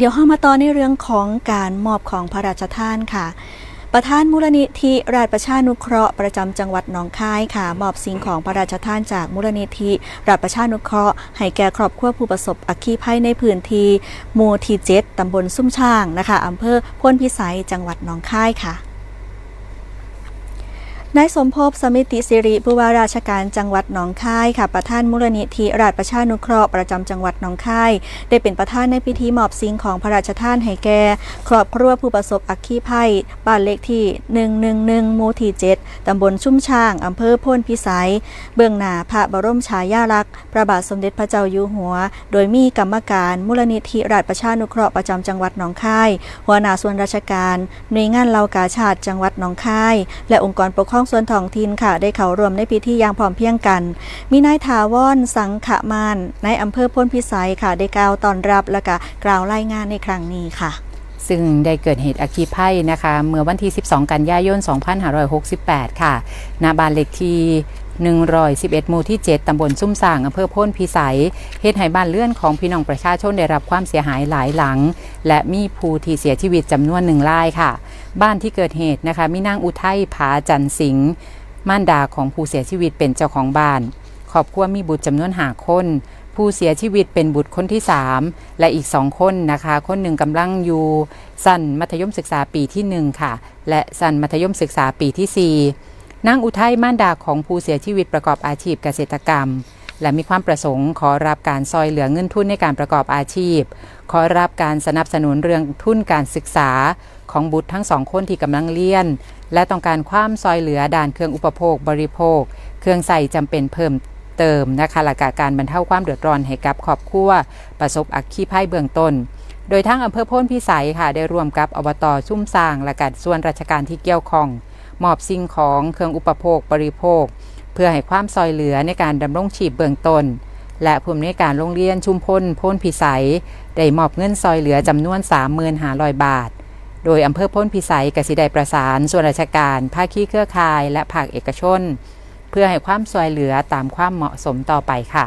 เดี๋ยวเข้ามาต่อในเรื่องของการมอบของพระราชทานค่ะ ประธานมูลนิธิราชประชานุเคราะห์ประจำจังหวัดหนองคายค่ะ มอบสิ่งของพระราชทานจากมูลนิธิราชประชานุเคราะห์ให้แก่ครอบครัวผู้ประสบอัคคีภัยในพื้นที่หมู่ที่7ตำบลซุ่มช่างนะคะอำเภอพ้นพิสัยจังหวัดหนองคายค่ะ นายสมภพสมิติสิริผู้ว่าราชการจังหวัดหนองคายค่ะ ประธานมูลนิธิราชประชานุเคราะห์ประจำจังหวัดหนองคาย ได้เป็นประธานในพิธีมอบสิ่งของพระราชทานให้แก่ครอบครัวผู้ประสบอัคคีภัย บ้านเลขที่ 111หมู่ที่7ตำบลชุ่มช่างอำเภอพ้นพิสัย เบื้องหน้าพระบรมฉายาลักษณ์พระบาทสมเด็จพระเจ้าอยู่หัว โดยมีกรรมการมูลนิธิราชประชานุเคราะห์ประจำจังหวัดหนองคาย หัวหน้าส่วนราชการหน่วยงานเหล่ากาชาติจังหวัดหนองคาย และองค์กรปกครององส่วนท้องถิ่นค่ะ ได้เข้าร่วมในพิธีอย่างพร้อมเพียงกัน มีนายถาวรสังขมานนายอำเภอพ้นพิสัยค่ะ ได้กล่าวตอนรับและก็กล่าวรายงานในครั้งนี้ค่ะซึ่งได้เกิดเหตุอัคคีภัยนะคะ เมื่อวันที่ 12 กันยายน 2568 ค่ะ ณ บ้านเลขที่ 111หมู่ที่ 7 ตำบลซุ่มส่างอำเภอโพ้นพิสัยเหตุให้บ้านเลื่อนของพี่น้องประชาชนได้รับความเสียหายหลายหลัง และมีผู้ที่เสียชีวิตจำนวนหนึ่งรายค่ะ บ้านที่เกิดเหตุนะคะมีนางอุทัยผาจันสิงห์ม่านดาของผู้เสียชีวิตเป็นเจ้าของบ้านครอบครัวมีบุตรจำนวนหาคนผู้เสียชีวิตเป็นบุตรคนที่ 3 และอีก 2 คนนะคะ คนหนึ่งกำลังอยู่สั้นมัธยมศึกษาปีที่ 1 ค่ะ และสั้นมัธยมศึกษาปีที่ 4 นางอุทัยม่านดาของผู้เสียชีวิตประกอบอาชีพเกษตรกรรม และมีความประสงค์ขอรับการซอยเหลือเงินทุนในการประกอบอาชีพ ขอรับการสนับสนุนเรื่องทุนการศึกษาของบุตรทั้งสองคนที่กำลังเรียน และต้องการความซอยเหลือด่านเครื่องอุปโภคบริโภค เครื่องใส่จำเป็นเพิ่มเติมนะคะหลักการบรรเทาความเดือดร้อนให้กับครอบครัวประสบอัคคีภัยเบื้องต้นโดยทั้งอำเภอพ้นพิสัยค่ะได้ร่วมกับอบตชุ่มสร้างและกัดส่วนราชการที่เกี่ยวข้อง มอบสิ่งของเครื่องอุปโภคบริโภค เพื่อให้ความซอยเหลือในการดำรงชีพเบื้องต้น และผู้อำนวยการโรงเรียนชุมพลพ้นพิสัย ได้มอบเงินซอยเหลือจำนวน 35,000บาท โดยอำเภอพ้นพิสัยกสิได้ประสาน ส่วนราชการ ภาคีเครือข่าย และภาคเอกชน เพื่อให้ความซอยเหลือตามความเหมาะสมต่อไปค่ะ